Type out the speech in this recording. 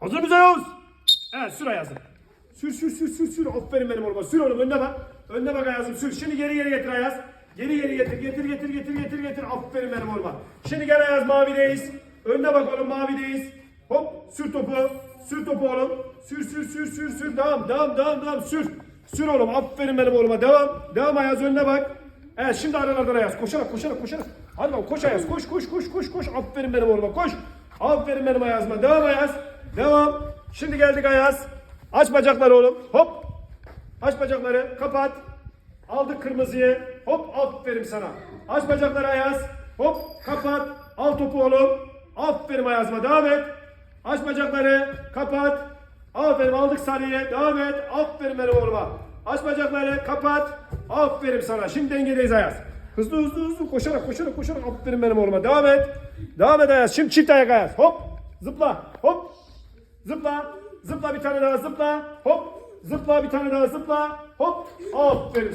Hazır mıyız Ayaz? Evet sür Ayaz'ım. Sür sür sür sür sür. Aferin benim oğluma. Sür oğlum önüne bak. Önüne bak Ayaz'ım sür. Şimdi geri geri getir Ayaz. Geri geri getir getir getir getir getir getir. Aferin benim oğluma. Şimdi gel Ayaz mavideyiz. Önüne bak oğlum mavideyiz. Hop sür topu. Sür topu oğlum. Sür sür sür sür sür. Devam devam devam devam sür. Sür oğlum. Aferin benim oğluma. Devam. Devam Ayaz önüne bak. Evet şimdi aralardan Ayaz. Koşarak koşarak koşarak. Hadi bakalım koş Ayaz. Koş koş koş koş koş. Aferin benim oğluma. Koş. Aferin benim Ayaz'ıma. Devam Ayaz. Devam. Şimdi geldik Ayaz. Aç bacakları oğlum. Hop. Aç bacakları. Kapat. Aldık kırmızıyı. Hop aferin sana. Aç bacakları Ayaz. Hop kapat. Al topu oğlum. Aferin Ayaz'ıma. Devam et. Aç bacakları. Kapat. Aferin aldık sarıyı. Devam et. Aferin benim oğluma. Aç bacakları. Kapat. Aferin sana. Şimdi dengedeyiz Ayaz. Hızlı hızlı hızlı koşarak koşarak koşarak aferin benim oğluma. Devam et. Devam et Ayaz. Şimdi çift ayak Ayaz. Hop. Zıpla. Hop. Zıpla. Zıpla bir tane daha zıpla. Hop. Zıpla bir tane daha zıpla. Hop. Aferin.